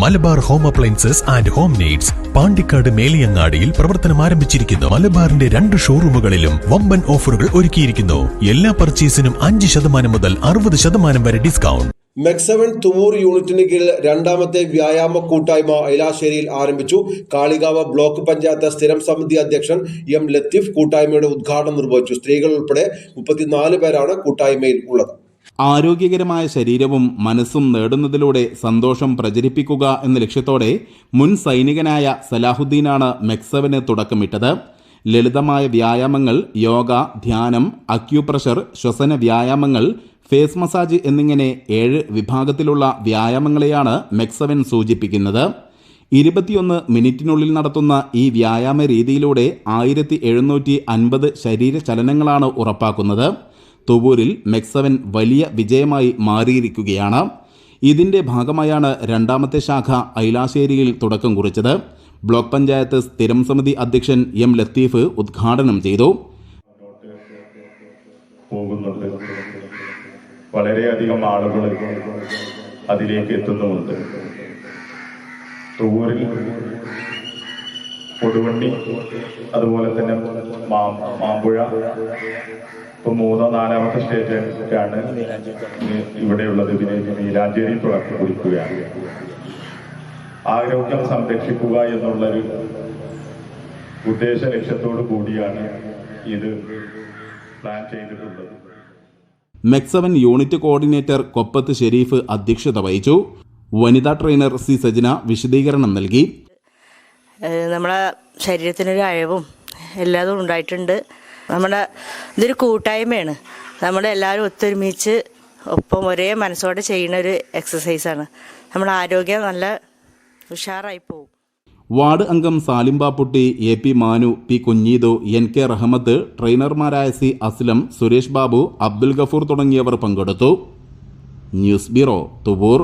Malabar home appliances and home needs Pandikkad മേലിയങ്ങാടിയിൽ പ്രവർത്തനം ആരംഭിച്ചിരിക്കുന്നു. മലബാറിന്റെ രണ്ട് ഷോറൂമുകളിലും വമ്പൻ ഓഫറുകൾ ഒരുക്കിയിരിക്കുന്നു. എല്ലാ പർച്ചേസിനും അഞ്ച് ശതമാനം മുതൽ അറുപത് ശതമാനം വരെ ഡിസ്കൗണ്ട്. മെക്സവൻ തുവൂർ യൂണിറ്റിന് കീഴിൽ രണ്ടാമത്തെ വ്യായാമ കൂട്ടായ്മ ഐലാശ്ശേരിയിൽ ആരംഭിച്ചു. കാളികാവ് ബ്ലോക്ക് പഞ്ചായത്ത് സ്ഥിരം സമിതി അധ്യക്ഷൻ എം ലത്തീഫ് കൂട്ടായ്മയുടെ ഉദ്ഘാടനം നിർവഹിച്ചു. സ്ത്രീകൾ ഉൾപ്പെടെ മുപ്പത്തിനാല് പേരാണ് കൂട്ടായ്മയിൽ ഉള്ളത്. ആരോഗ്യകരമായ ശരീരവും മനസ്സും നേടുന്നതിലൂടെ സന്തോഷം പ്രചരിപ്പിക്കുക എന്ന ലക്ഷ്യത്തോടെ മുൻ സൈനികനായ സലാഹുദ്ദീനാണ് മെക്സവന് തുടക്കമിട്ടത്. ലളിതമായ വ്യായാമങ്ങൾ യോഗ ധ്യാനം അക്യുപ്രഷർ ശ്വസന വ്യായാമങ്ങൾ ഫേസ് മസാജ് എന്നിങ്ങനെ ഏഴ് വിഭാഗത്തിലുള്ള വ്യായാമങ്ങളെയാണ് മെക്സവൻ സൂചിപ്പിക്കുന്നത്. ഇരുപത്തിയൊന്ന് മിനിറ്റിനുള്ളിൽ നടത്തുന്ന ഈ വ്യായാമ രീതിയിലൂടെ ആയിരത്തി എഴുന്നൂറ്റി അൻപത് ശരീര ചലനങ്ങളാണ് ഉറപ്പാക്കുന്നത്. തുവൂരിൽ മെക്സവൻ വലിയ വിജയമായി മാറിയിരിക്കുകയാണ്. ഇതിന്റെ ഭാഗമായാണ് രണ്ടാമത്തെ ശാഖ ഐലാശ്ശേരിയിൽ തുടക്കം കുറിച്ചത്. ബ്ലോക്ക് പഞ്ചായത്ത് സ്ഥിരം സമിതി അധ്യക്ഷൻ എം ലത്തീഫ് ഉദ്ഘാടനം ചെയ്തു. പോകുന്നുണ്ട്. വളരെയധികം ആളുകൾ അതിലേക്ക് എത്തുന്നുമുണ്ട്. തൂരിൽ കൊടുവണ്ണി അതുപോലെ തന്നെ മാമ്പുഴ. ഇപ്പൊ മൂന്നോ നാലാമത്തെ സ്റ്റേറ്റാണ് ഇവിടെയുള്ളത്. പിന്നെ നീലാഞ്ചേരി കുടിക്കുകയാണ്. ആരോഗ്യം സംരക്ഷിക്കുക എന്നുള്ളൊരു ഉദ്ദേശ ലക്ഷ്യത്തോടു കൂടിയാണ് ഇത് പ്ലാൻ ചെയ്തിട്ടുള്ളത്. മെക്സവൻ യൂണിറ്റ് കോർഡിനേറ്റർ കൊപ്പത്ത് ഷെരീഫ് അധ്യക്ഷത വഹിച്ചു. വനിതാ ട്രെയിനർ സി. സജന വിശദീകരണം നൽകി. ഏഹ് നമ്മുടെ ശരീരത്തിനൊരു അയവും എല്ലാതും ഉണ്ടായിട്ടുണ്ട്. നമ്മുടെ ഇതൊരു കൂട്ടായ്മയാണ്. നമ്മളെല്ലാവരും ഒത്തൊരുമിച്ച് ഒപ്പം ഒരേ മനസ്സോടെ ചെയ്യുന്ന ഒരു എക്സസൈസാണ് നമ്മുടെ ആരോഗ്യം നല്ല ഉഷാറായി പോകും വാർഡ് അംഗം Salim Bapputty A P Manu P Kunjeedu N K Rahmath ട്രെയിനർമാരായ C Aslam Suresh Babu Abdul Gafoor തുടങ്ങിയവർ പങ്കെടുത്തു. News bureau Thuvvur.